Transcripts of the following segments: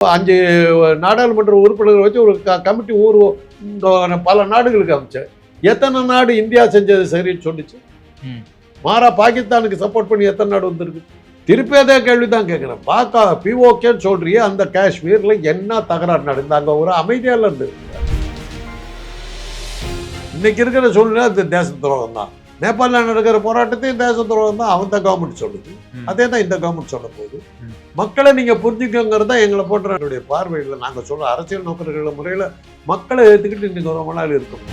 அஞ்சு நாடாளுமன்ற உறுப்பினர்கள் வச்சு ஒரு க- கமிட்டி ஊர் பல நாடுகளுக்கு அமைச்சேன் எத்தனை நாடு இந்தியா செஞ்சது சரின்னு சொல்லிச்சு. மாறா பாகிஸ்தானுக்கு சப்போர்ட் பண்ணி எத்தனை நாடு வந்திருக்கு? திருப்பி அதே கேள்வி தான் கேட்குறேன். பாக்கா பிஓகேன்னு சொல்றியே அந்த காஷ்மீர்ல என்ன தகராறு நடந்து அங்கே ஒரு அமைதியாக இருந்து இன்னைக்கு இருக்கிற சூழ்நிலை அது தேச துரோகம் தான் நேபாளில் நடக்கிற போராட்டத்தையும் தேச துரோகம் தான் அவன் கவர்மெண்ட் சொல்லுது. அதே தான் இந்த கவர்மெண்ட் சொல்ல போகுது. மக்களை நீங்க புரிஞ்சுக்கங்கிறது தான் எங்களை போன்ற என்னுடைய பார்வையில் நாங்க சொல்ற அரசியல் நோக்கர்கள் முறையில மக்களை ஏத்துக்கிட்டு இன்னைக்கு ரொம்ப நாள் இருக்கும்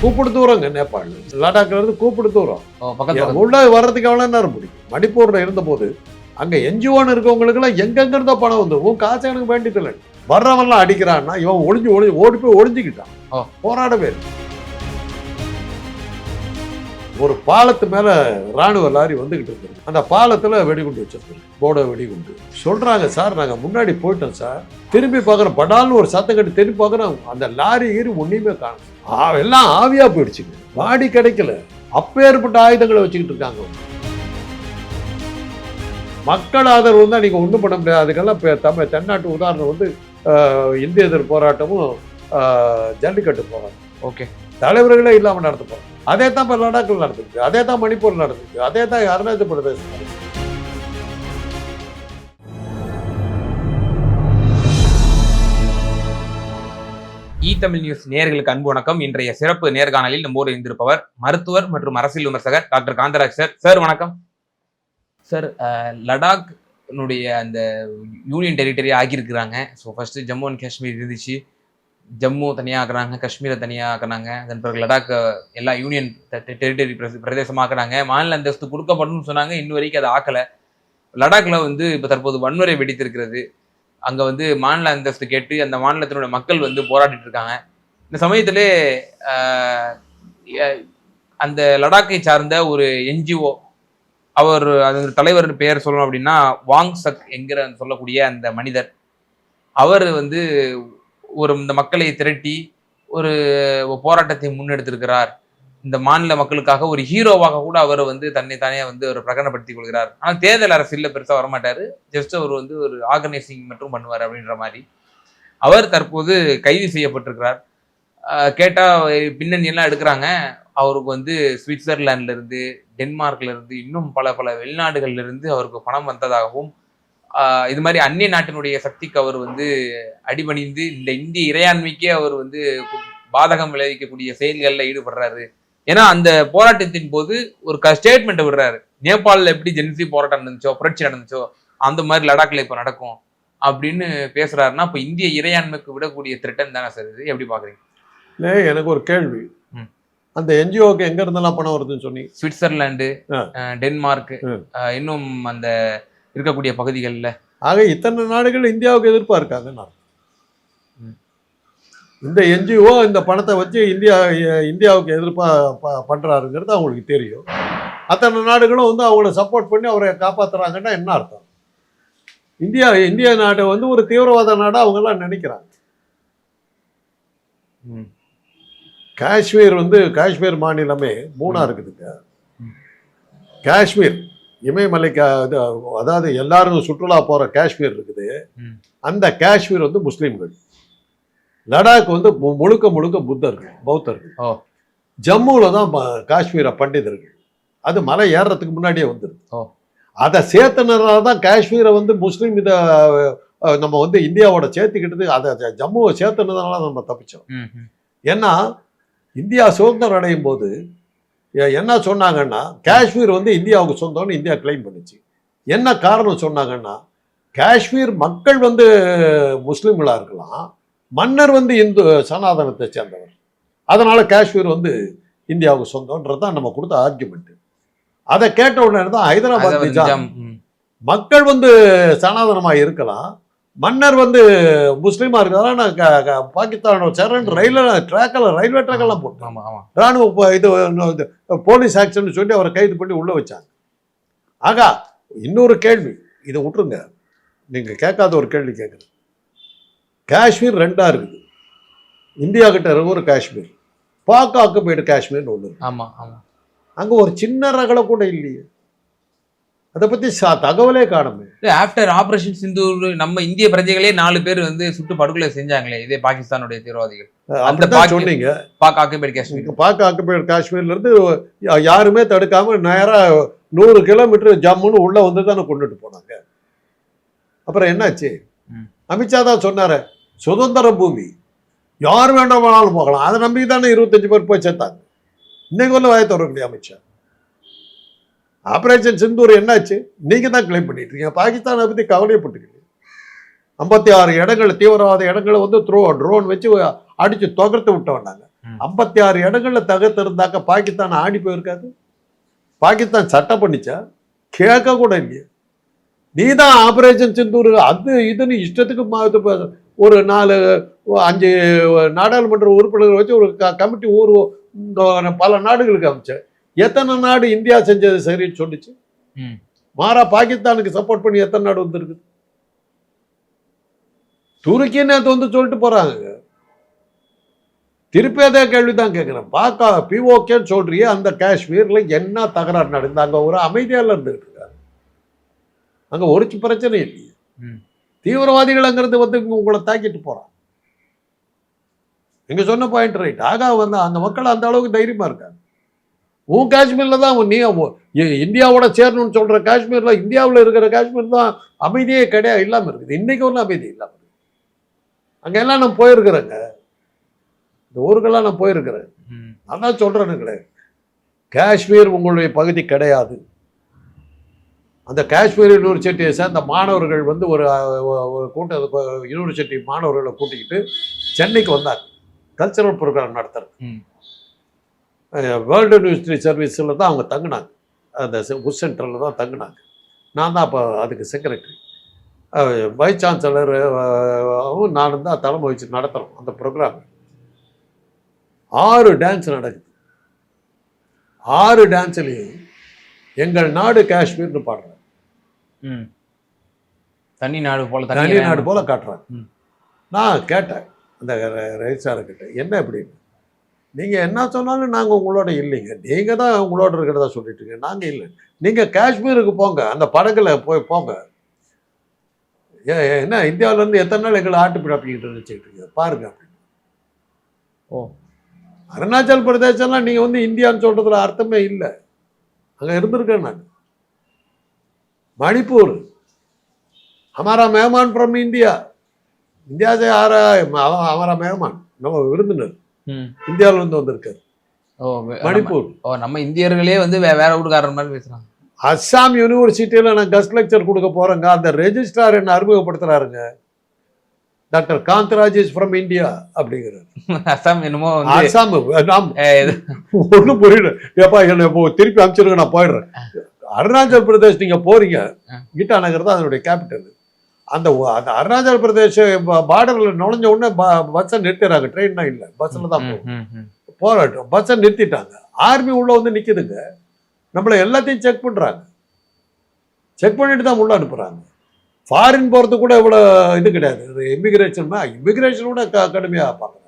கூப்பிடு தூரங்க நேபாள் லடாக்ல இருந்து கூப்பிடு தூரம். உள்ள வர்றதுக்கு எவ்வளவு நேரம் முடியும் மணிப்பூர்ல இருந்தபோது அங்க என்ஜிஓன்னு இருக்கவங்களுக்கு எல்லாம் எங்கெங்க இருந்தோ பணம் வந்து உன் காசு எனக்கு வேண்டியதில்லை வர்றவன்லாம் அடிக்கிறான்னா இவன் ஒளிஞ்சு ஒளிஞ்சு ஓடி போய் ஒளிஞ்சுக்கிட்டான். போராடவே இல்லை. ஒரு பாலத்து மேல ராணுவ லாரி வந்துகிட்டு இருக்கு அந்த பாலத்துல வெடிகுண்டு வச்சிருக்கு. போட வெடிகுண்டு சொல்றாங்க சார் நாங்க முன்னாடி போயிட்டோம் சார். திரும்பி பார்க்குறோம். படால்னு ஒரு சத்தம் கட்டி திரும்பி பார்க்குறோம். அந்த லாரி ஈரி ஒன்றையுமே காணும். எல்லாம் ஆவியா போயிடுச்சுங்க பாடி கிடைக்கல. அப்பேற்பட்ட ஆயுதங்களை வச்சுக்கிட்டு இருக்காங்க. மக்கள் ஆதரவு தான் நீங்க ஒண்ணும் பண்ண முடியாது. அதுக்கெல்லாம் இப்ப தமிழ் தென்னாட்டு உதாரணம் வந்து இந்திய எதிர் போராட்டமும் ஜல்லிக்கட்டு போராட்டம். ஓகே. தலைவர்களே இல்லாம நடத்த போறோம் அதே தான் இப்ப லடாக்கில் நடந்துருக்கு. அதே தான் மணிப்பூர் நடந்துருக்கு. அதே தான் அருணாச்சல பிரதேசம். இ தமிழ் நியூஸ் நேயர்களுக்கு அன்பு வணக்கம். இன்றைய சிறப்பு நேர்காணலில் நம்மோடு இருந்திருப்பவர் மருத்துவர் மற்றும் அரசியல் விமர்சகர் டாக்டர் காந்தராஜ் சார். சார் வணக்கம். சார் லடாக்னுடைய அந்த union territory ஆக்கியிருக்கிறாங்க so first Jammu and Kashmir இருந்துச்சு. ஜம்மு தனியாக ஆக்குறாங்க காஷ்மீரை தனியாக ஆக்குனாங்க அதன் பிறகு லடாக் எல்லா யூனியன் டெரிட்டரி பிரதேசமாக்குனாங்க மாநில அந்தஸ்து கொடுக்கப்படணும்னு சொன்னாங்க. இன்ன வரைக்கும் அதை ஆக்கலை. லடாக்ல வந்து இப்போ தற்போது வன்முறை வெடித்திருக்கிறது. அங்கே வந்து மாநில அந்தஸ்து கேட்டு அந்த மாநிலத்தினுடைய மக்கள் வந்து போராடிட்டு இருக்காங்க. இந்த சமயத்திலே அந்த லடாக்கை சார்ந்த ஒரு என்ஜிஓ அவர் அது தலைவர் பெயர் சொல்லணும் அப்படின்னா வாங் சக் என்கிற சொல்லக்கூடிய அந்த மனிதர். அவர் வந்து ஒரு இந்த மக்களை திரட்டி ஒரு போராட்டத்தை முன்னெடுத்திருக்கிறார். இந்த மாநில மக்களுக்காக ஒரு ஹீரோவாக கூட அவர் வந்து தன்னை தானே வந்து ஒரு பிரகடனப்படுத்திக் கொள்கிறார். ஆனால் தேர்தல் அரசியலில் பெருசாக வரமாட்டாரு. ஜஸ்ட் அவர் வந்து ஒரு ஆர்கனைசிங் மட்டும் பண்ணுவார் அப்படின்ற மாதிரி. அவர் தற்போது கைது செய்யப்பட்டிருக்கிறார். கேட்டால் பின்னணியெல்லாம் எடுக்கிறாங்க. அவருக்கு வந்து சுவிட்சர்லாண்ட்லேருந்து டென்மார்க்லேருந்து இன்னும் பல பல வெளிநாடுகள்லேருந்து அவருக்கு பணம் வந்ததாகவும் இது மாதிரி அந்நிய நாட்டினுடைய சக்திக்கு அவர் வந்து அடிபணிந்து இந்த இந்திய இறையாண்மைக்கே அவர் வந்து பாதகம் விளைவிக்கக்கூடிய செயல்களில் ஈடுபடுறாரு. ஏன்னா அந்த போராட்டத்தின் போது ஒரு ஸ்டேட்மெண்ட் விடுறாரு. நேபாளில் எப்படி ஜென்சி போராட்டம் நடந்துச்சோ புரட்சி நடந்துச்சோ அந்த மாதிரி லடாக்ல இப்போ நடக்கும் அப்படின்னு பேசுறாருன்னா இப்போ இந்திய இறையாண்மைக்கு விடக்கூடிய திட்டம் தானே சார் இது? எப்படி பாக்குறீங்க? இல்லை, எனக்கு ஒரு கேள்வி. அந்த என்ஜிஓக்கு எங்க இருந்தெல்லாம் பணம் வருதுன்னு சொன்னீங்க. அஹ், டென்மார்க் இன்னும் அந்த இருக்கக்கூடிய பகுதிகளில். ஆக இத்தனை நாடுகள் இந்தியாவுக்கு எதிர்ப்பா இருக்காங்க நான். இந்த என்ஜிஓ இந்த பணத்தை வச்சு இந்தியா இந்தியாவுக்கு எதிர்ப்பா ப- பண்றாருங்கிறது அவங்களுக்கு தெரியும். அத்தனை நாடுகளும் வந்து அவங்கள சப்போர்ட் பண்ணி அவரை காப்பாத்துறாங்கன்னா என்ன அர்த்தம்? இந்தியா இந்திய நாட்டை வந்து ஒரு தீவிரவாத நாடா அவங்க எல்லாம் நினைக்கிறாங்க காஷ்மீர் வந்து காஷ்மீர் மாநிலமே மூணா இருக்குதுங்க. காஷ்மீர் இமயமலைக்கு அது அதாவது எல்லாரும் சுற்றுலா போற காஷ்மீர் இருக்குது. அந்த காஷ்மீர் வந்து முஸ்லீம்கள் லடாக் வந்து முழுக்க முழுக்க புத்தர்கள் பௌத்தர்கள் ஓ. ஜம்முல தான் காஷ்மீர பண்டிதர்கள் அது மலை ஏறுறதுக்கு முன்னாடியே வந்துருது ஓ. அதை சேர்த்தனால தான் காஷ்மீரை வந்து முஸ்லீம் இதை நம்ம வந்து இந்தியாவோட சேர்த்துக்கிட்டது அதை ஜம்முவை சேர்த்தனதுனால நம்ம தப்பிச்சோம். ஏன்னா இந்தியா சுதந்திரம் அடையும் போது என்ன சொன்னாங்கன்னா காஷ்மீர் வந்து இந்தியாவுக்கு சொந்தம்னு இந்தியா கிளைம் பண்ணுச்சு. என்ன காரணம் சொன்னாங்கன்னா காஷ்மீர் மக்கள் வந்து முஸ்லீம்களா இருக்கலாம் மன்னர் வந்து இந்து சனாதனத்தை சேர்ந்தவர். அதனால காஷ்மீர் வந்து இந்தியாவுக்கு சொந்தம்ன்றது தான் நம்ம கொடுத்த ஆர்குமெண்ட் அதை கேட்ட உடனே தான் ஹைதராபாத் நிஜாம். மக்கள் வந்து சனாதனமா இருக்கலாம் மன்னர் வந்து முஸ்லீமா இருக்கிறதால நான் பாகிஸ்தானோட சரண் ரயில்வே ட்ராக்கில் ரயில்வே ட்ராக்கெல்லாம் போட்டோம் ஆமா ஆமா. ராணுவ இது போலீஸ் ஆக்ஷன் சொல்லி அவரை கைது பண்ணி உள்ள வச்சாங்க. ஆகா இன்னொரு கேள்வி. இதை விட்டுருங்க. நீங்க கேட்காத ஒரு கேள்வி கேட்குறேன். காஷ்மீர் ரெண்டா இருக்குது. இந்தியா கிட்ட இருக்க ஒரு காஷ்மீர். பாக் ஆக்குபைடு காஷ்மீர்னு ஒன்று இருக்கு. ஆமா ஆமா. அங்க ஒரு சின்ன ரகலை கூட இல்லையே. அதை பத்தி ச- தகவலே காணுமே ஆஃப்டர் ஆபரேஷன் சிந்தூர் நம்ம இந்திய பிரஜைகளே நாலு பேர் வந்து சுட்டு படுகொலை செஞ்சாங்களே இதே பாகிஸ்தானுடைய தீவிரவாதிகள். பாக்கி- சொன்னீங்க. பாக் ஆக்குபைடு காஷ்மீர் பார்க்க ஆக்குபைடு காஷ்மீர்ல இருந்து யா- யாருமே தடுக்காம நேரா நூறு கிலோமீட்டர் ஜம்முன்னு உள்ள வந்து தானே கொண்டுட்டு போனாங்க. அப்புறம் என்னாச்சு. அமித்ஷா தான் சொன்னாரு சுதந்திர பூமி யார் வேண்டாமானாலும் போகலாம். அதை நம்பி தானே இருபத்தஞ்சு பேர் போய் சேர்த்தாங்க. இன்னைக்கு ஒன்றும் வாய திறக்கலையே அமித்ஷா. ஆபரேஷன் சிந்தூர் என்னாச்சு? நீங்க தான் கிளைம் பண்ணிட்டு இருக்கீங்க பாகிஸ்தானை பத்தி கவலையப்பட்டுக்கிட்டு. ஐம்பத்தி ஆறு இடங்கள் தீவிரவாத இடங்களை வந்து த்ரோ ட்ரோன் வச்சு அடிச்சு தொகர்த்து விட்டு வந்தாங்க. ம். ஐம்பத்தி ஆறு இடங்கள்ல தகர்த்து இருந்தாக்க பாகிஸ்தான் ஆடி போயிருக்காது. பாகிஸ்தான் சட்டம் பண்ணிச்சா? கேட்க கூட இல்லையே. நீ தான் ஆபரேஷன் சிந்தூர் அது இதுன்னு இஷ்டத்துக்கு ஒரு நாலு அஞ்சு நாடாளுமன்ற உறுப்பினர்கள் வச்சு ஒரு கமிட்டி ஊர் பல நாடுகளுக்கு அமைச்ச எத்தனை நாடு இந்தியா செஞ்சது சரின்னு சொல்லுச்சு. மாறா பாகிஸ்தானுக்கு சப்போர்ட் பண்ணி எத்தனை நாடு வந்திருக்கு துருக்கி நேத்து வந்து சொல்லிட்டு போறாங்க? திருப்பி அதே கேள்விதான் கேட்கிறேன் பாக்கா பிஓகேன்னு சொல்றியே அந்த காஷ்மீர்ல என்ன தகராறு நடந்து அங்க ஒரு அமைதியால இருந்துகிட்டு இருக்காங்க. அங்க ஒரு பிரச்சனை இல்லையே. தீவிரவாதிகள் அங்கிருந்து வந்து உங்களை தாக்கிட்டு போறான் நீங்க சொன்ன பாயிண்ட் ரைட் ஆகா வந்து அந்த மக்கள் அந்த அளவுக்கு தைரியமா இருக்காங்க. உன் காஷ்மீர்ல தான் நீ இந்தியாவோட சேரணும்னு சொல்ற காஷ்மீர்ல இந்தியாவுல இருக்கிற காஷ்மீர் தான் அமைதியே கிடையாது இல்லாம இருக்குது. இன்னைக்கு ஒன்றும் அமைதி இல்லாம இருக்கு அங்க எல்லாம் நான் போயிருக்கிறேங்க. இந்த ஊருக்கெல்லாம் நான் போயிருக்கிறேன். அதான் சொல்றேனுங்களே. காஷ்மீர் உங்களுடைய பகுதி கிடையாது. அந்த காஷ்மீர் யூனிவர்சிட்டியை சேர்ந்த மாணவர்கள் வந்து ஒரு ஒரு கூட்ட யூனிவர்சிட்டி மாணவர்களை கூட்டிக்கிட்டு சென்னைக்கு வந்தாங்க. கல்ச்சரல் ப்ரோக்ராம் நடத்துறது. வேர்ல்டு யூனிவர்சிட்டி சர்வீஸில் தான் அவங்க தங்கினாங்க. அந்த புஷ் சென்டரில் தான் தங்கினாங்க. நான் தான் அப்போ அதுக்கு செக்ரட்டரி வைஸ் சான்சலர் நானும் தான் தலைமை வச்சு நடத்துகிறோம் அந்த ப்ரோக்ராம் ஆறு டான்ஸ் நடக்குது. ஆறு டான்ஸ்லையும் எங்கள் நாடு காஷ்மீர்னு பாடுறாங்க. ம். தனி நாடு போல தனி நாடு போல காட்டுறாங்க. நான் கேட்டேன் அந்த ரெஜிஸ்டார்கிட்ட என்ன அப்படின்னு நீங்கள் என்ன சொன்னாலும் நாங்கள் உங்களோட இல்லைங்க. நீங்கள் தான் உங்களோட இருக்கிறதா சொல்லிட்டுருங்க நாங்கள் இல்லை. நீங்கள் காஷ்மீருக்கு போங்க. அந்த படகுல போய் போங்க. ஏ என்ன இந்தியாவிலேருந்து எத்தனை நாள் எங்களை ஆட்டு பிடாப்பிக்கிட்டு நினச்சிக்கிட்டு இருக்கீங்க? பாருங்க அப்படின்னு ஓ. அருணாச்சல் பிரதேசம்லாம் நீங்கள் வந்து இந்தியான்னு சொல்கிறதுல அர்த்தமே இல்லை. அங்கே இருந்திருக்கேன் நான். மணிப்பூர். அமரா மேமான் ஃப்ரம் இந்தியா. இந்தியா ஆரா அமரா மேமான். நம்ம விருந்தினர். இந்தியாவில இருந்து வந்திருக்காரு. மணிப்பூர். ஓ நம்ம இந்தியர்களே வந்து வேற ஊருக்காரர் மாதிரி பேசுறாங்க. அஸ்ஸாம் யூனிவர்சிட்டியில நான் கஸ்ட் லெக்சர் கொடுக்க போறேங்க. அந்த ரெஜிஸ்ட்ரார் என்ன அறிமுகப்படுத்துறாருங்க? Doctor Kanthraj is from India அப்படிங்கிறார். அசாம் என்னமோ இது- ஒன்றும் புரியல. ஏப்பா என்ன திருப்பி அனுப்பிச்சிருங்க நான் போயிடுறேன். அருணாச்சல் பிரதேஷ் நீங்க போறீங்க. கீட்டா நகர் தான் அதனுடைய கேபிட்டல் அந்த அந்த அருணாச்சல் பிரதேஷ் பார்டர்ல நுழைஞ்ச உடனே பஸ்ஸை நிறுத்திடுறாங்க. ட்ரெயின்னா இல்லை. பஸ்ஸில் தான் போகும். போராட்டம். பஸ்ஸை நிறுத்திட்டாங்க. ஆர்மி உள்ள வந்து நிக்குதுங்க. நம்மள எல்லாத்தையும் செக் பண்றாங்க. செக் பண்ணிட்டு தான் உள்ள அனுப்புறாங்க. ஃபாரின் போறது கூட இவ்வளோ இது கிடையாது. இமிகிரேஷன் இமிகிரேஷன் கூட க கடுமையாக பார்க்குறாங்க.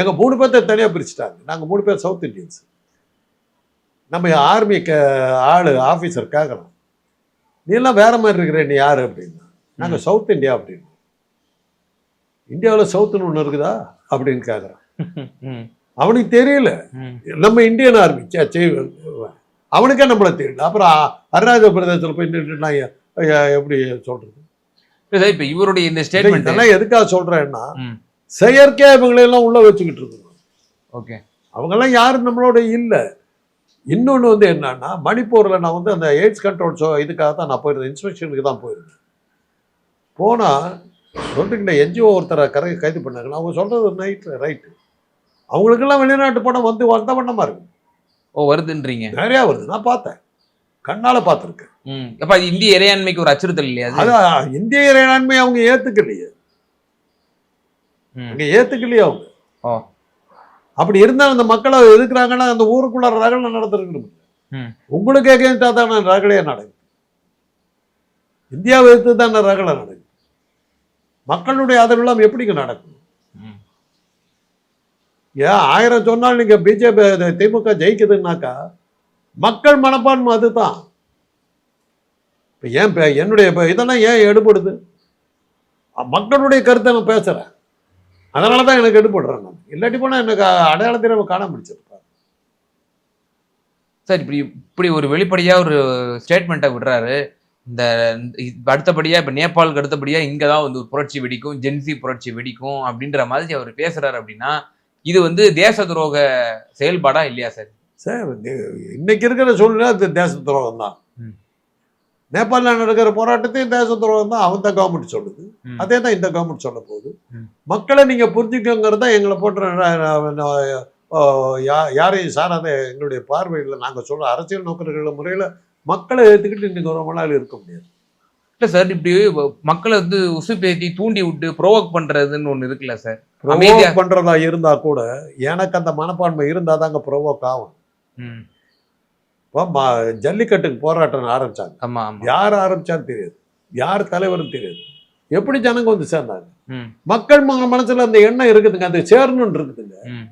எங்க மூணு பேர்த்த தனியாக பிரிச்சுட்டாங்க. நாங்க மூணு பேர் சவுத் இந்தியன்ஸ் நம்ம ஆர்மி க ஆளு ஆஃபீஸர் கேட்குறோம் நீ எல்லாம் வேற மாதிரி இருக்கிற நீ யாரு அப்படின்னா? நாங்க சவுத் இந்தியா அப்படின்னு இந்தியாவில் சவுத்துன்னு ஒன்று இருக்குதா? அப்படின்னு கேட்குறான் அவனுக்கு தெரியல. நம்ம இந்தியன் ஆர்மி அவனுக்கே நம்மள தெரியல. அப்புறம் அருணாச்சல பிரதேசத்தில் போய் நின்றுட்டு நான் எ- எ- எப்படி சொல்றது? இப்ப இப்ப இவருடைய இந்த ஸ்டேட்மெண்ட் இதெல்லாம் எதுக்காக சொல்றேன்னா செயற்கை இவங்களையெல்லாம் உள்ள வச்சுக்கிட்டு இருக்கோம் ஓகே. அவங்கெல்லாம் யாரும் நம்மளோட இல்லை. இன்னொன்று வந்து என்னன்னா மணிப்பூரில் நான் வந்து அந்த எய்ட்ஸ் கண்ட்ரோல் ஷோ இதுக்காக தான் நான் போயிருந்தேன். இன்ஸ்பெக்ஷனுக்கு தான் போயிருந்தேன். போனால் சொல்லிட்டு என்ஜிஓ ஒருத்தரை கரை கைது பண்ணாங்க அவங்க சொல்கிறது நைட்டு ரைட்டு அவங்களுக்கெல்லாம் வெளிநாட்டு படம் வந்து வந்த வண்ணமாக இருக்கு ஓ வருதுன்றீங்க. நிறையா வருது. நான் பார்த்தேன். கண்ணால் பார்த்துருக்கேன். ம். அப்ப அது இந்திய இறையாண்மைக்கு ஒரு அச்சுறுத்தல் இல்லையா அது? அதான் இந்திய இறையாண்மை அவங்க ஏற்றுக்கலையே. அங்கே ஏற்றுக்கலையே அவங்க. ஓ. அப்படி இருந்தால் அந்த மக்களை எதுக்குறாங்கன்னா அந்த ஊருக்குள்ள ரகலை நடந்துருக்கணும் ம். உங்களுக்கு எகேன்ஸ்டாக தானே ரகலையே நடக்குது? இந்தியாவை எதிர்த்து தானே ரகலை நடக்குது? மக்களுடைய ஆதரவுலாம் எப்படிங்க நடக்கும். ஏன் ஆயிரம் சொன்னால் நீங்க பிஜேபி திமுக ஜெயிக்குதுன்னாக்கா மக்கள் மனப்பான்மை அதுதான். இப்போ ஏன் என்னுடைய இதெல்லாம் ஏன் எடுபடுது? மக்களுடைய கருத்தை நான் பேசுகிறேன் அதனால தான் எனக்கு எடுபடுறேன் நான். இல்லாட்டி போனால் எனக்கு அடையாளத்தில் காண முடிச்சிருப்பேன் சார் இப்படி இப்படி ஒரு வெளிப்படையா ஒரு ஸ்டேட்மெண்ட்டை விடுறாரு. இந்த இப்ப அடுத்தபடியா இப்ப நேபாளுக்கு அடுத்தபடியா இங்க தான் வந்து ஒரு புரட்சி வெடிக்கும் ஜென்சி புரட்சி வெடிக்கும் அப்படின்ற மாதிரி அவர் பேசுறாரு அப்படின்னா இது வந்து தேச துரோக செயல்பாடா இல்லையா சார் சார் இன்னைக்கு இருக்கிற சூழ்நிலை அது தேச துரோகம் தான். நேபாளில் நடக்கிற போராட்டத்தையும் தேச துரோகம் தான் அந்த கவர்மெண்ட் சொல்லுது. அதே தான் இந்த கவர்மெண்ட் சொல்ல போகுது. மக்களை நீங்க புரிஞ்சுக்கோங்கிறது தான் எங்களை யா- யாரையும் சாராத எங்களுடைய பார்வையில் நாங்க சொல்ற அரசியல் நோக்கர்கள் முறையில மக்களை ஏற்றுக்கிட்டு இன்னைக்கு ரொம்ப நாள் இருக்க முடியாது. இல்ல சார் இப்படி மக்களை வந்து உசுப்பேத்தி தூண்டி விட்டு ப்ரோவோக் பண்றதுன்னு ஒண்ணு இருக்குல்ல சார் ப்ரொவோக் பண்றதா இருந்தா கூட எனக்கு அந்த மனப்பான்மை இருந்தா தாங்க ப்ரொவோக் ஆகும். இப்போ ம- ஜல்லிக்கட்டுக்கு போராட்டம் ஆரம்பிச்சாங்க. ஆமா ஆமா. யார் ஆரம்பிச்சான்னு தெரியாது. யார் தலைவரும் தெரியாது. எப்படி ஜனங்க வந்து சேர்ந்தாங்க? மக்கள் மனசுல அந்த எண்ணம் இருக்குதுங்க அது சேரணும்னு இருக்குதுங்க. ம்,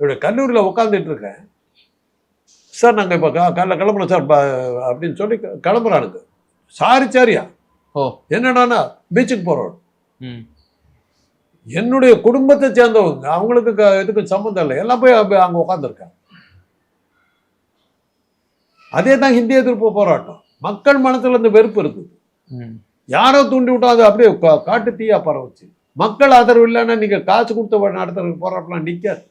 என்னுடைய கல்லூரியில் உட்காந்துட்டு இருக்கேன். சார் நாங்கள் இப்போ காலைல கிளம்புறோம் சார் அப்படின்னு சொல்லி கிளம்புறானுங்க. சாரி சாரியா? ஓ. என்னடான்னா பீச்சுக்கு போகிறோம் என்னுடைய குடும்பத்தை சேர்ந்தவங்க அவங்களுக்கு இதுக்கு சம்மந்தம் இல்லை. எல்லாம் போய் அங்க- உட்காந்துருக்காங்க அதே தான் ஹிந்தி எதிர்ப்பு போராட்டம். மக்கள் மனசுல இந்த வெறுப்பு இருக்குது. யாரோ தூண்டி விட்டா அது அப்படியே காட்டு தீயா பரவச்சு. மக்கள் ஆதரவு இல்லைன்னா நீங்க காசு கொடுத்த நடத்துற போராட்டம் நிக்காது.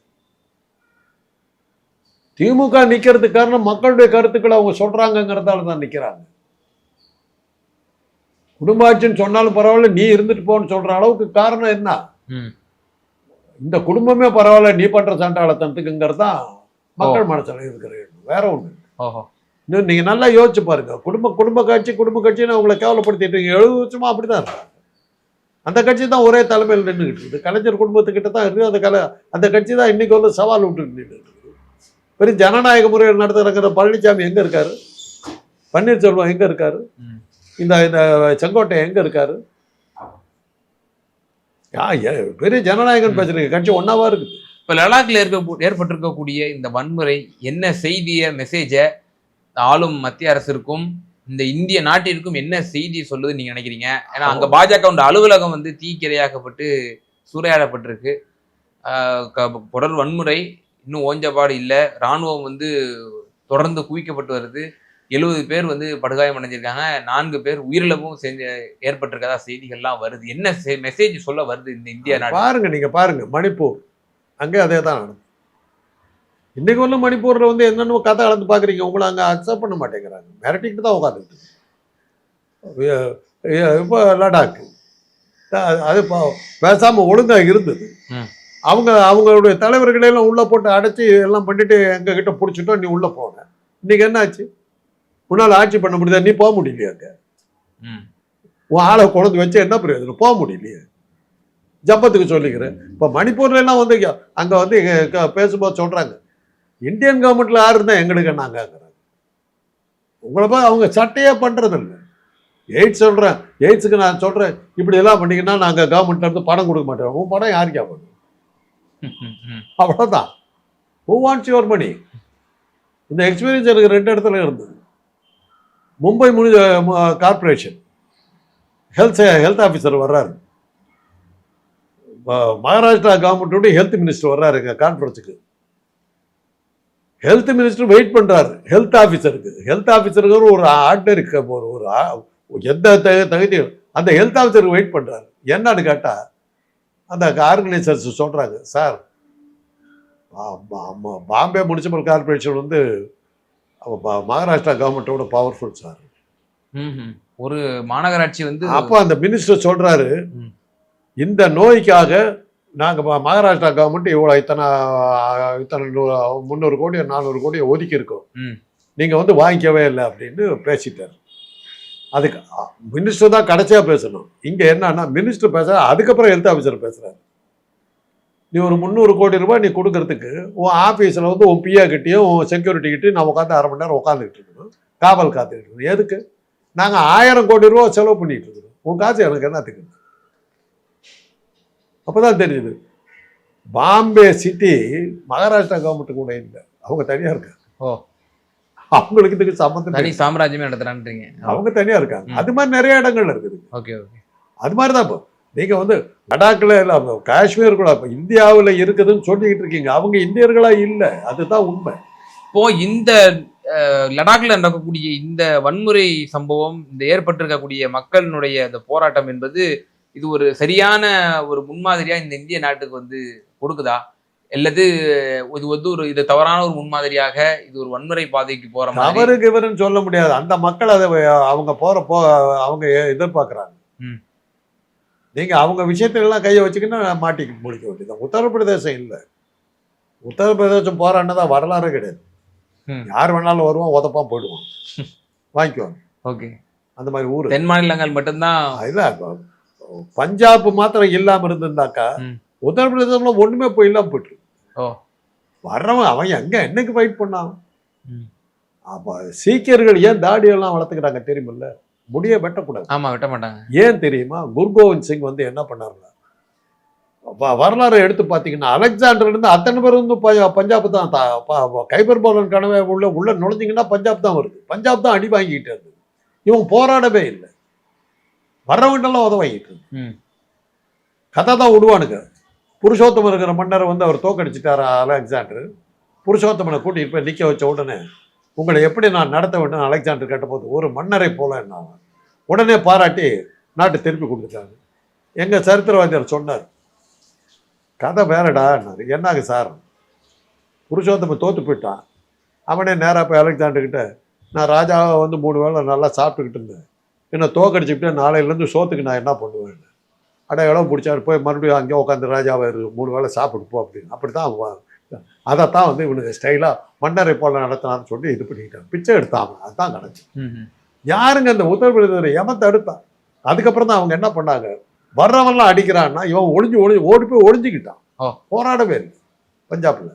திமுக நிக்கிறதுக்கு காரணம் மக்களுடைய கருத்துக்களை அவங்க சொல்றாங்கங்கிறதால தான் நிக்கிறாங்க. குடும்ப ஆட்சின்னு சொன்னாலும் பரவாயில்ல நீ இருந்துட்டு போன்னு சொல்ற அளவுக்கு காரணம் என்ன. இந்த குடும்பமே பரவாயில்ல நீ பண்ற சண்டாளத்தனத்துக்குங்கிறது தான் மக்கள் மனசுல இருக்கிற. வேற. ஓஹோ. இன்னும் நீங்க நல்லா யோசிச்சு பாருங்க. குடும்ப குடும்ப கட்சி குடும்ப கட்சின்னு அவங்களை கேவலப்படுத்திட்டு எழுபது வருஷமா அப்படிதான் இருக்காங்க. அந்த கட்சி தான் ஒரே தலைமையில் நின்றுக்கிட்டு இருக்குது. கலைஞர் குடும்பத்துக்கிட்ட தான் இருக்குது. அந்த கலை அந்த கட்சி தான் இன்னைக்கு வந்து சவால் விட்டு நின்றுட்டு பெரிய ஜனநாயக முறையில் நடத்துகிற பழனிசாமி எங்க இருக்காரு? பன்னீர்செல்வம் எங்க இருக்காரு. இந்த இந்த செங்கோட்டை எங்க இருக்காரு? பெரிய ஜனநாயகன் பேசுறீங்க. கட்சி ஒன்னாவா இருக்குது. இப்ப லடாக்ல இருக்க ஏற்பட்டிருக்கக்கூடிய இந்த வன்முறை என்ன செய்திய மெசேஜை ஆளும் மத்திய அரசிற்கும் இந்த இந்திய நாட்டிற்கும் என்ன செய்தி சொல்லுது நீங்க நினைக்கிறீங்க? ஏன்னா அங்க பாஜக அலுவலகம் வந்து தீக்கிரையாக்கப்பட்டு சூறையாடப்பட்டிருக்கு. தொடர் வன்முறை இன்னும் ஓஞ்சபாடு இல்லை. ராணுவம் வந்து தொடர்ந்து குவிக்கப்பட்டு வருது. எழுபது பேர் வந்து படுகாயம் அடைஞ்சிருக்காங்க. நான்கு பேர் உயிரிழப்பும் செஞ்ச ஏற்பட்டிருக்கதா செய்திகள்லாம் வருது. என்ன மெசேஜ் சொல்ல வருது இந்த இந்திய நாடு? பாருங்க நீங்க பாருங்க. மணிப்பூர். அங்கே அதே தான் நடந்தது இன்னைக்கு வந்து மணிப்பூர்ல வந்து என்னென்ன கதை அளந்து பாக்குறீங்க. உங்களை அங்க அக்செப்ட் பண்ண மாட்டேங்கிறாங்க. மிரட்டிக்கிட்டு தான் உட்காந்துட்டு இப்போ லடாக். அது இப்போ பேசாம ஒழுங்கா இருந்தது. அவங்க அவங்களுடைய தலைவர்களை எல்லாம் உள்ள போட்டு அடைச்சி எல்லாம் பண்ணிட்டு எங்க கிட்ட பிடிச்சிட்டோம் நீ உள்ள போன இன்னைக்கு என்ன ஆச்சு உன்னால ஆட்சி பண்ண முடியுதா? நீ போக முடியலையா அங்க? ம். உன் ஆளை கொண்டு வச்சு என்ன பிரயோஜனம்? போக முடியலையே. ஜப்பத்துக்கு சொல்லிக்கிறேன். இப்போ மணிப்பூர்ல எல்லாம் வந்து அங்க வந்து பேசும்போது சொல்றாங்க. இந்தியன் கவர்மெண்ட்ல யாரு இருந்தா எங்களுக்கு நாங்கிறாங்க உங்களை போய் அவங்க சட்டையே பண்றது இல்லை எய்ட்ஸ் சொல்றேன். எய்ட்ஸுக்கு நான் சொல்றேன். இப்படி எல்லாம் பண்ணீங்கன்னா நாங்க கவர்மெண்ட்ல இருந்து பணம் கொடுக்க மாட்டோம். உன் பணம் யாருக்கா பண்ணும் அவ்வளோதான் ஹூ வாண்ட்ஸ் யுவர் மணி இந்த எக்ஸ்பீரியன்ஸ் எனக்கு ரெண்டு இடத்துல இருந்தது. மும்பை முனி கார்பரேஷன் ஹெல்த் ஹெல்த் ஆஃபீஸர் வர்றாரு. மகாராஷ்டிரா கவர்மெண்ட்டோட ஹெல்த் மினிஸ்டர் வர்றாரு எங்கள் கான்ஃபரன்ஸுக்கு ஹெல்த் மினிஸ்டர் வெயிட் பண்றாரு. ஹெல்த் ஆஃபீஸருக்கு ஹெல்த் ஆஃபீஸருக்கு ஒரு ஆர்டினரி ஒரு ஒரு எந்த தகுதியும். அந்த ஹெல்த் ஆஃபீஸருக்கு வெயிட் பண்றாரு. என்னன்னு கேட்டா அந்த ஆர்கனைசர்ஸ் சொல்றாங்க சார் பாம்பே முனிசிபல் கார்பரேஷன் வந்து மகாராஷ்டிரா கவர்மெண்ட்டோட பவர்ஃபுல் சார். ஒரு மாநகராட்சி வந்து அப்போ அந்த மினிஸ்டர் சொல்றாரு ம். இந்த நோய்க்காக நாங்க ம- மகாராஷ்டிரா கவர்மெண்ட் இவ்வளவு இத்தனை இத்தனை முந்நூறு கோடி நானூறு கோடி ஒதுக்கி இருக்கோம் ம். நீங்க வந்து வாங்கிக்கவே இல்லை அப்படின்னு பேசிட்டார் அதுக்கு மினிஸ்டர் தான் கடைசியாக பேசணும். இங்கே என்னன்னா மினிஸ்டர் பேச அதுக்கப்புறம் ஹெல்த் ஆஃபீஸர் பேசுகிறாரு நீ ஒரு முந்நூறு கோடி ரூபாய் நீ கொடுக்கறதுக்கு உன் ஆஃபீஸில் வந்து உன் பிஏ கிட்டேயும் உன் செக்யூரிட்டி கிட்டேயும் நான் உட்காந்து அரை மணி நேரம் உட்காந்துக்கிட்டு இருக்கணும். காவல் காத்துக்கிட்டு இருக்கணும். எதுக்கு? நாங்கள் ஆயிரம் கோடி ரூபா செலவு பண்ணிகிட்டு இருக்கிறோம். உன் காசு எனக்கு என்னத்துக்கு அப்பதான் தெரியுது. பாம்பே சிட்டி மகாராஷ்டிரா கவர்மெண்ட்டு கூட இல்லை. அவங்க தனியாக இருக்காங்க. ஓ. அவங்களுக்கு இதுக்கு சம்மந்தம் தனி. சாம்ராஜ்யமே நடத்துறான்றீங்க. அவங்க தனியா இருக்காங்க. அது மாதிரி நிறைய இடங்கள் இருக்குது ஓகே ஓகே. அது மாதிரி தான் இப்போ. நீங்க வந்து லடாக்ல இல்ல காஷ்மீர் கூட இப்ப இந்தியாவுல இருக்குதுன்னு சொல்லிக்கிட்டு இருக்கீங்க. அவங்க இந்தியர்களா இல்ல. அதுதான் உண்மை. இப்போ இந்த லடாக்ல நடக்கக்கூடிய இந்த வன்முறை சம்பவம் இந்த ஏற்பட்டிருக்கக்கூடிய மக்களினுடைய அந்த போராட்டம் என்பது இது ஒரு சரியான ஒரு முன்மாதிரியா இந்த இந்திய நாட்டுக்கு வந்து கொடுக்குதா? அல்லது இது வந்து ஒரு இது தவறான ஒரு முன்மாதிரியாக இது ஒரு வன்முறை பாதைக்கு போற மாதிரி தவறுக்கு இவருன்னு சொல்ல முடியாது. அந்த மக்கள் அதை அவங்க போற போ அவங்க எதிர்பார்க்கறாங்க. நீங்க அவங்க விஷயத்துல எல்லாம் கையை வச்சுக்கின்னா மாட்டிக்க முடிக்க வேண்டியது. உத்தரப்பிரதேசம் இல்ல. உத்தரப்பிரதேசம் போறான்னு வரலாறு கிடையாது. யார் வேணாலும் வருவான் உதப்பான் போயிடுவான். வாங்கிக்குவாங்க ஓகே. அந்த மாதிரி ஊரு. தென் மாநிலங்கள் மட்டும்தான் இல்ல பஞ்சாப் மாத்திரம் இல்லாம இருந்திருந்தாக்கா. உத்தரப்பிரதேசம்ல ஒண்ணுமே போய் இல்லாம போயிட்டு. ஓ. வர்றவன் அவன் எங்க என்னைக்கு ஃபைட் பண்ணான். அப்ப சீக்கியர்கள் ஏன் தாடி எல்லாம் வளர்த்துக்கிறாங்க தெரியுமில்ல? முடிய வெட்டக்கூடாது. ஆமா வெட்ட மாட்டாங்க. ஏன் தெரியுமா? குரு கோவிந்த் சிங் வந்து என்ன பண்ணாருன்னா வ- வரலாறு எடுத்து பார்த்தீங்கன்னா அலெக்சாண்டர்ல இருந்து அத்தனை பேர் வந்து பஞ்சாப் தான் கைபர் போலன் கனவை உள்ள உள்ள நுழைஞ்சிங்கன்னா பஞ்சாப் தான் வருது. பஞ்சாப் தான் அடி வாங்கிட்டு இருந்தது இவன் போராடவே இல்லை. வர்றவங்கெல்லாம் உத வாங்கிட்டு இருந்து. ம். கதை தான் விடுவானுங்க புருஷோத்தமன் இருக்கிற மன்னரை வந்து அவர் தோக்கடிச்சிட்டாரு அலெக்சாண்டர்? புருஷோத்தமனை கூட்டிட்டு போய் நிற்க வச்ச உடனே உங்களை எப்படி நான் நடத்த வேண்டும்? அலெக்சாண்டர் கேட்டபோது ஒரு மன்னரை போல என்ன உடனே பாராட்டி நாட்டை திருப்பி கொடுத்துட்டாங்க எங்கள் சரித்திரவாதியார் சொன்னார் கதை வேறடான்னாரு என்னாங்க சார்? புருஷோத்தமன் தோற்று போயிட்டான். அவனே நேராக போய் அலெக்சாண்டர்கிட்ட நான் ராஜாவை வந்து மூணு வேளை நல்லா சாப்பிட்டுக்கிட்டு இருந்தேன். என்னை தோக்கடிச்சுக்கிட்டு நாளையிலேருந்து சோத்துக்கு நான் என்ன பண்ணுவேன்? அட இடம் பிடிச்சாரு? போய் மறுபடியும் அங்கே உட்காந்து ராஜாவை மூணு வேளை சாப்பிட்டு போ அப்படின்னு. அப்படி தான் அதைத்தான் வந்து இவனுக்கு ஸ்டைலாக மன்னரை போல நடத்தினான்னு சொல்லி இது பண்ணிக்கிட்டான் பிச்சை எடுத்தாங்க அதுதான் நடந்துச்சு. யாருங்க இந்த உத்தரப்பிரதேச எமத்தை எடுத்தான் அதுக்கப்புறம் தான் அவங்க என்ன பண்ணாங்க? வர்றவன்லாம் அடிக்கிறான்னா இவன் ஒளிஞ்சு ஒளிஞ்சு ஓடி போய் ஒளிஞ்சுக்கிட்டான். போராடவே இல்லை பஞ்சாப்ல.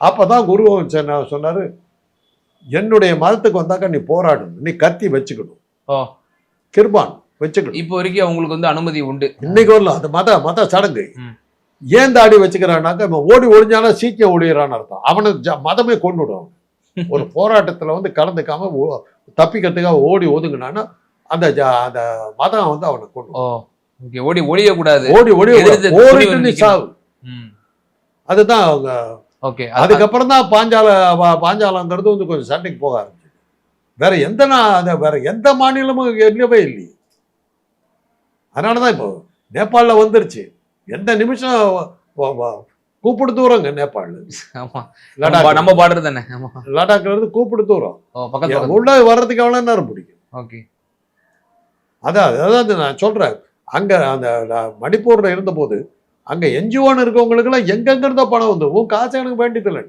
அப்பதான் குரு கோவிந்த் சிங் என்ன சொன்னாரு? என்னுடைய மதத்துக்கு வந்தாக்கா நீ போராடணும் நீ கத்தி வச்சுக்கணும். கிருபான். வச்சுக்கணும். இப்போ வரைக்கும் அவங்களுக்கு வந்து அனுமதி உண்டு. இன்னைக்கு வரலாம் அது மத மத சடங்கு. ஏன் தாடி வச்சுக்கிறான்னாக்கா இவன் ஓடி ஒளிஞ்சானா சீக்கியம் ஒளியிறான்னு அர்த்தம். அவனை ஜ- மதமே கொண்டு விடுவான் ஒரு போராட்டத்துல வந்து கலந்துக்காம தப்பிக்கிறதுக்காக ஓடி ஒதுங்கினான்னா அந்த ஜ- அந்த மதம் வந்து அவனை கொண்டு ஓடி ஒளிய கூடாது ஓடி ஓடி நீ நிக்கணும். சாவு. அதுதான் அவங்க. ஓகே அதுக்கப்புறம் தான் பாஞ்சால பாஞ்சாலங்கிறது வந்து கொஞ்சம் சண்டைக்கு போக ஆரம்பிச்சு வேற எந்த நா- அந்த வேற எந்த மாநிலமும் இல்லவே இல்லையே. அதனால தான் இப்போ நேபாளில் வந்துருச்சு. எந்த நிமிஷம் கூப்பிடு தூரங்க நேபாள் நம்ம லடாக். பா- நம்ம பாடுறது தானே. லடாக்ல இருந்து கூப்பிடு தூரம். உள்ள வர்றதுக்கு எவ்வளோ நேரம் பிடிக்கும். ஓகே. அதான் அதாவது நான் சொல்றேன். அங்க அந்த மணிப்பூர்ல இருந்தபோது அங்க என்ஜிஓன்னு இருக்கவங்களுக்கெல்லாம் எங்கெங்க இருந்தோ பணம் வந்து உன் காசு எனக்கு வேண்டியதில்லை.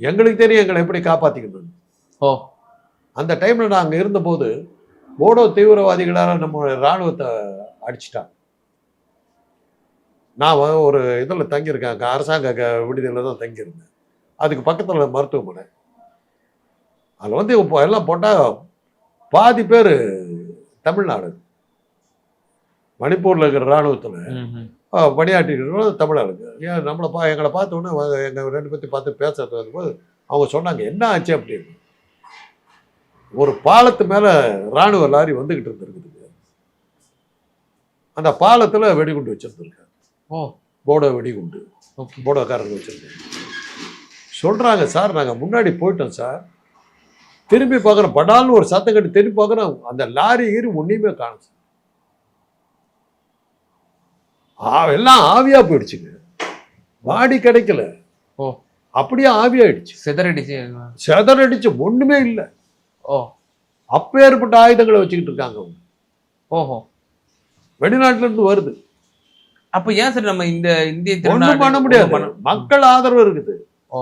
எங்களுக்கு தெரியும் எங்களை எப்படி காப்பாத்திக்கணும் ஓ. அந்த டைம்ல நான் அங்க இருந்தபோது போடோ தீவிரவாதிகளால நம்ம ராணுவத்தை அடிச்சிட்டாங்க. நான் ஒரு இதில் தங்கியிருக்கேன். அரசாங்க க- விடுதியில தான் தங்கியிருந்தேன். அதுக்கு பக்கத்துல மருத்துவமனை. அதில் வந்து இப்போ எல்லாம் போட்டா பாதி பேர் தமிழ்நாடு. மணிப்பூர்ல இருக்கிற ராணுவத்துல ம், ம். ஆஹ் பணியாற்றிட்டு இருக்கோம் தமிழர்களுக்கு ஏன் நம்மளை பா எங்களை பார்த்த உடனே வ- எங்க ரெண்டு பேர்த்தையும் பார்த்து பேசுறது வரும்போது அவங்க சொன்னாங்க என்ன ஆச்சு? அப்படின்னு. ஒரு பாலத்து மேல ராணுவ லாரி வந்துகிட்டு இருந்திருக்குது. அந்த பாலத்துல வெடிகுண்டு வச்சிருந்துருக்காங்க. ஓ. போடோ வெடிகுண்டு. போடோக்காரங்க வச்சிருக்காங்க சொல்றாங்க சார் நாங்க முன்னாடி போயிட்டோம் சார். திரும்பி பார்க்குறோம். படால்னு ஒரு சத்தம் கட்டி திரும்பி பார்க்குறோம். அந்த லாரி ஏறி ஒன்றையுமே காணும் சார். எல்லாம் ஆவியா போயிடுச்சுங்க. வாடி கிடைக்கல. ஓ. அப்படியே ஆவியாயிடுச்சு. சிதறடிச்சு செதறடிச்சு. ஒண்ணுமே இல்லை. ஓ. அப்பேற்பட்ட ஆயுதங்களை வச்சுக்கிட்டு இருக்காங்க அவங்க. ஓஹோ. வெளிநாட்டுல இருந்து வருது. அப்ப ஏன் சார் நம்ம இந்த இந்திய திருநாடு பண்ண முடியாது. மக்கள் ஆதரவு இருக்குது. ஓ.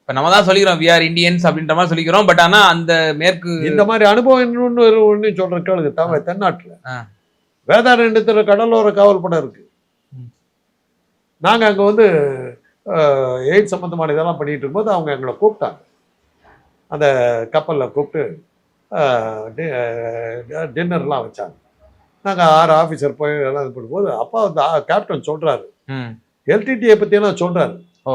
இப்ப நம்ம தான் சொல்லிக்கிறோம் வி ஆர் இந்தியன்ஸ் அப்படின்ற மாதிரி சொல்லிக்கிறோம் பட் ஆனா அந்த மேற்கு இந்த மாதிரி அனுபவம் இன்னொன்னு ஒண்ணு சொல்ற கேளுங்க. தமிழ் தென்னாட்டுல. வேதாரண்யத்துல கடலோர காவல் படம் இருக்கு. ம். நாங்க அங்க வந்து அஹ், எய்ட்ஸ் சம்பந்தமான இதெல்லாம் பண்ணிட்டு இருக்கும்போது அவங்க எங்களை கூப்பிட்டாங்க. அந்த கப்பல்ல கூப்பிட்டு டின்னர்லாம் வச்சாங்க. நாங்க ஆறு ஆஃபீஸர் போய் எல்லாம் இது பண்ணும்போது அப்பா வந்து கேப்டன் சொல்றாரு. ம். எல்டிடியை பற்றியெல்லாம் சொல்றாரு? ஓ.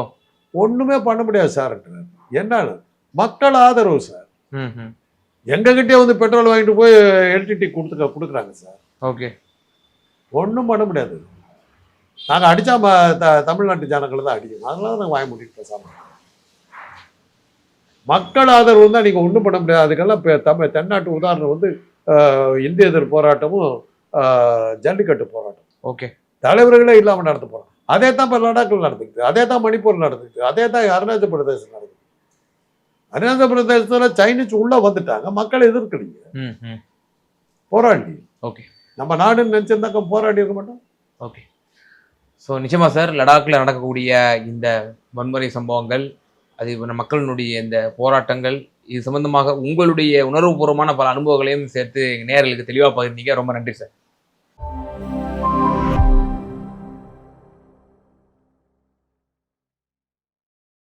ஒண்ணுமே பண்ண முடியாது சார்ன்றாரு என்னன்னு? மக்கள் ஆதரவு சார் எங்ககிட்டயே வந்து பெட்ரோல் வாங்கிட்டு போய் எல்டிடி கொடுத்துக்க கொடுக்குறாங்க சார் ஓகே. ஒன்றும் பண்ண முடியாது. நாங்கள் அடித்தா தமிழ்நாட்டு ஜனங்களை தான் அடிக்கணும். அதனால நாங்கள் வாய மூடிட்டு பேசாமல் மக்கள் ஆதரவு தான் நீங்கள் ஒன்றும் பண்ண முடியாது. அதுக்கெல்லாம் இப்போ தமிழ் தென்னாட்டு உதாரணம் வந்து இந்திய எதிர் போராட்டமும் ஜல்லிக்கட்டு போராட்டம். ஓகே. தலைவர்களே இல்லாமல் நடத்த போகிறோம் அதே தான் இப்போ லடாக்கில் நடந்துக்குது. அதே தான் மணிப்பூர் நடந்துக்குது. அதே தான் அருணாச்சல பிரதேசம் நடக்குது அருணாச்சல பிரதேசத்தில் சைனீஸ் உள்ளே வந்துட்டாங்க. மக்கள் எதிர்க்கலீங்க. போராடி. ஓகே. நம்ம நாடுன்னு நினச்சிருந்தாக்க போராடி இருக்க மாட்டோம். ஓகே. ஸோ நிச்சயமா சார் லடாக்ல நடக்கக்கூடிய இந்த வன்முறை சம்பவங்கள் அது மக்களினுடைய இந்த போராட்டங்கள் இது சம்பந்தமாக உங்களுடைய உணர்வுபூர்வமான பல அனுபவங்களையும் சேர்த்து எங்க தெளிவாக பகிர்ந்தீங்க. ரொம்ப நன்றி சார்.